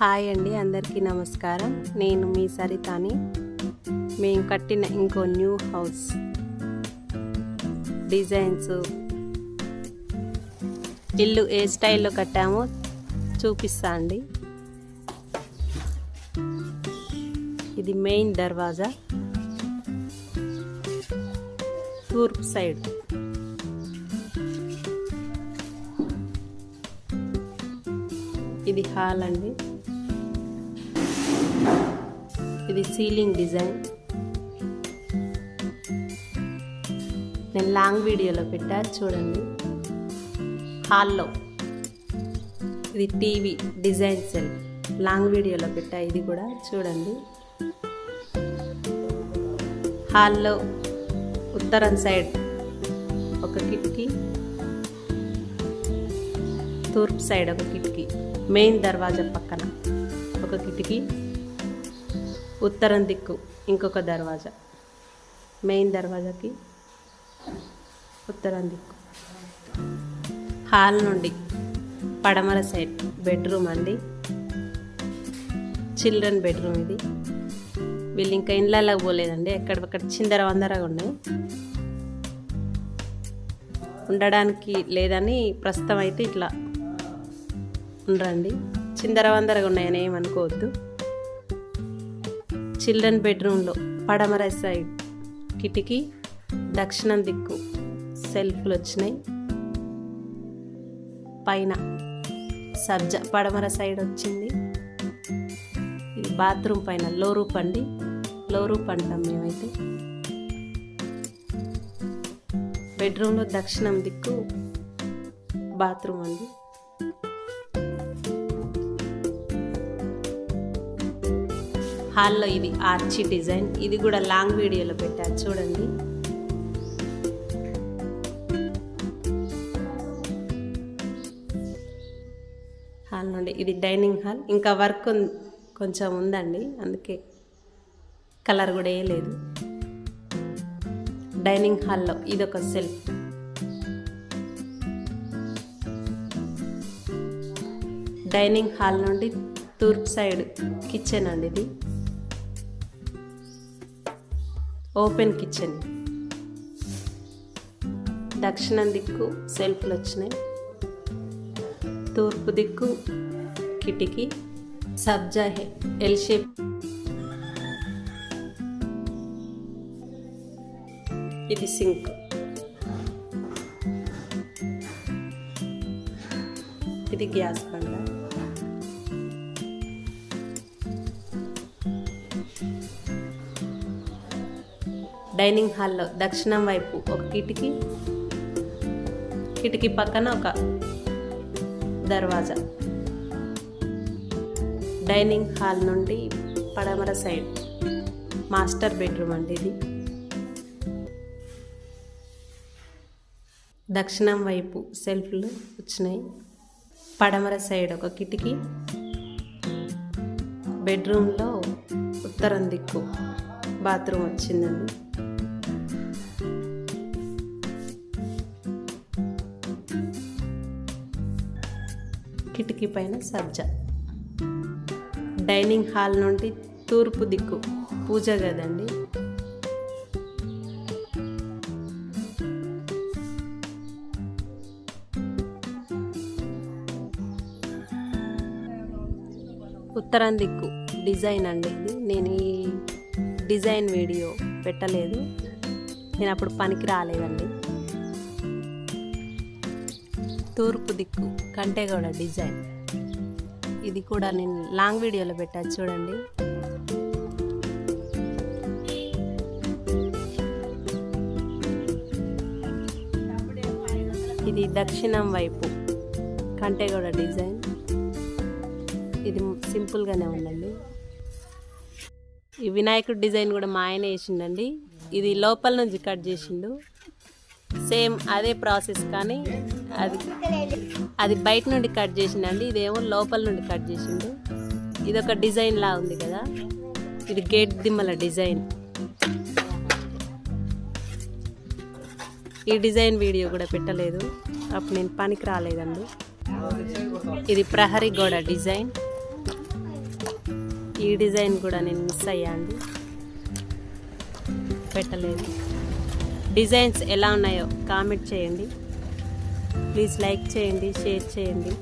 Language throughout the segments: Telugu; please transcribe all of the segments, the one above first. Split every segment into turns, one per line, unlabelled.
హాయ్ అండి అందరికీ నమస్కారం. నేను మీ సరితాని. మేము కట్టిన ఇంకో న్యూ హౌస్. డిజైన్స్. ఇల్లు ఏ స్టైల్లో కట్టామో చూపిస్తా అండి. ఇది మెయిన్ దర్వాజా. తూర్పు సైడ్. ఇది హాల్ అండి. ఇది సీలింగ్ డిజైన్ నేను లాంగ్ వీడియోలో పెట్టా చూడండి. హాల్లో ఇది టీవీ డిజైన్ సెల్ లాంగ్ వీడియోలో పెట్టా ఇది కూడా చూడండి. హాల్లో ఉత్తరం సైడ్ ఒక కిటికీ తూర్పు సైడ్ ఒక కిటికీ మెయిన్ దర్వాజా పక్కన ఒక కిటికీ ఉత్తరం దిక్కు ఇంకొక దర్వాజా. మెయిన్ దర్వాజాకి ఉత్తరం దిక్కు. హాల్ నుండి పడమర సైడ్ బెడ్రూమ్ అండి. చిల్డ్రన్ బెడ్రూమ్ ఇది. వీళ్ళు ఇంకా ఇండ్లలో పోలేదండి ఎక్కడక్కడ చిందర వందరగా ఉన్నాయి. ఉండడానికి లేదని ప్రస్తుతం అయితే ఇట్లా ఉండరండి. చిందర వందరగా ఉన్నాయని ఏమనుకోవద్దు. చిల్డ్రన్ బెడ్రూమ్లో పడమర సైడ్ కిటికీ దక్షిణం దిక్కు సెల్ఫ్లు వచ్చినాయి పైన సబ్జ పడమర సైడ్ వచ్చింది ఇది బాత్రూమ్ పైన లో రూప్ అండి లోరూప్ అంటాం మేమైతే. బెడ్రూమ్లో దక్షిణం దిక్కు బాత్రూమ్ అండి. హాల్లో ఇది ఆర్చి డిజైన్. ఇది కూడా లాంగ్ వీడియోలో పెట్టారు. చూడండి. హాల్ నుండి ఇది డైనింగ్ హాల్. ఇంకా వర్క్ కొంచెం ఉందండి. అందుకే కలర్ కూడా వేయలేదు డైనింగ్ హాల్లో ఇదొక సెల్ఫ్. డైనింగ్ హాల్ నుండి తూర్పు సైడ్ కిచెన్ అండి ఇది. Open kitchen. దక్షిణం దిక్కు సెల్ఫ్లు వచ్చినాయి. తూర్పు దిక్కు కిటికీ సబ్జా ఎల్ షేప్. ఇది సింక్. ఇది గ్యాస్ బండ. డైనింగ్ హాల్లో దక్షిణం వైపు ఒక కిటికీ కిటికీ పక్కన ఒక దర్వాజా. డైనింగ్ హాల్ నుండి పడమర సైడ్ మాస్టర్ బెడ్రూమ్ అండి ఇది. దక్షిణం వైపు సెల్ఫ్లు వచ్చినాయి. పడమర సైడ్ ఒక కిటికీ బెడ్రూమ్లో ఉత్తరం దిక్కు బాత్రూమ్ వచ్చిందండి. కిటికీ పైన సజ్జ డైనింగ్ హాల్ నుండి తూర్పు దిక్కు పూజ గదండి. ఉత్తరం దిక్కు డిజైన్ అండి ఇది. నేను ఈ డిజైన్ వీడియో పెట్టలేదు. నేను అప్పుడు పనికి రాలేదండి. తూర్పు దిక్కు కంటేగౌడ డిజైన్. ఇది కూడా నేను లాంగ్ వీడియోలో పెట్టా చూడండి. ఇది దక్షిణం వైపు కంటేగౌడ డిజైన్. ఇది సింపుల్గానే ఉందండి. ఈ వినాయకుడి డిజైన్ కూడా మా ఆయన వేసిండండి. ఇది లోపల నుంచి కట్ చేసిండు. సేమ్ అదే ప్రాసెస్ కానీ అది అది బయట నుండి కట్ చేసిందండి ఇదేమో లోపల నుండి కట్ చేసిండు ఇది ఒక డిజైన్ లా ఉంది కదా? ఇది గేట్ దిమ్మల డిజైన్. ఈ డిజైన్ వీడియో కూడా పెట్టలేదు. అప్పుడు నేను పనికి రాలేదండి. ఇది ప్రహరీ గోడ డిజైన్. ఈ డిజైన్ కూడా నేను మిస్ అయ్యా అండి పెట్టలేదు. డిజైన్స్ ఎలా ఉన్నాయో కామెంట్ చేయండి. ప్లీజ్ లైక్ చేయండి షేర్ చేయండి.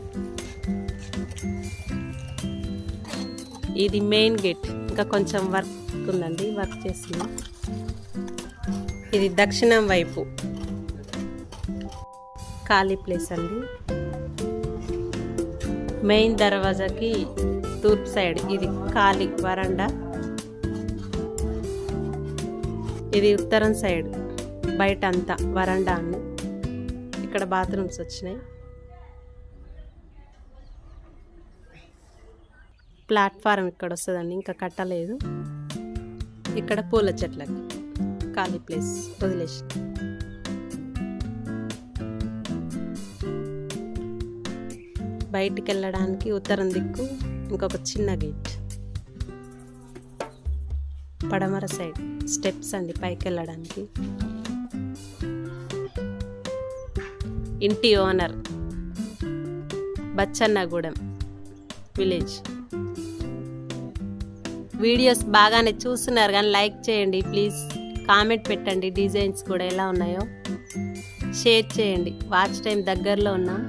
ఇది మెయిన్ గేట్. ఇంకా కొంచెం వర్క్ ఉందండి వర్క్ చేస్తున్నాం. ఇది దక్షిణం వైపు. ఖాళీ ప్లేస్ అండి. మెయిన్ దర్వాజాకి తూర్పు సైడ్ ఇది ఖాళీ వరండా. ఇది ఉత్తరం సైడ్. బయట అంతా వరండా అండి ఇక్కడ బాత్రూమ్స్ వచ్చినాయి. ప్లాట్ఫారం ఇక్కడ వస్తుందండి ఇంకా కట్టలేదు. ఇక్కడ పూల చెట్లకి ఖాళీ ప్లేస్ వదిలేసి బయటికి వెళ్ళడానికి ఉత్తరం దిక్కు ఇంకొక చిన్న గేట్. పడమర సైడ్ స్టెప్స్ అండి పైకి వెళ్ళడానికి ఇంటి ఓనర్ బచ్చన్నగూడెం విలేజ్. వీడియోస్ బాగానే చూస్తున్నారు కానీ లైక్ చేయండి ప్లీజ్. కామెంట్ పెట్టండి డిజైన్స్ కూడా ఎలా ఉన్నాయో. షేర్ చేయండి. వాచ్ టైం దగ్గరలో ఉన్నాం.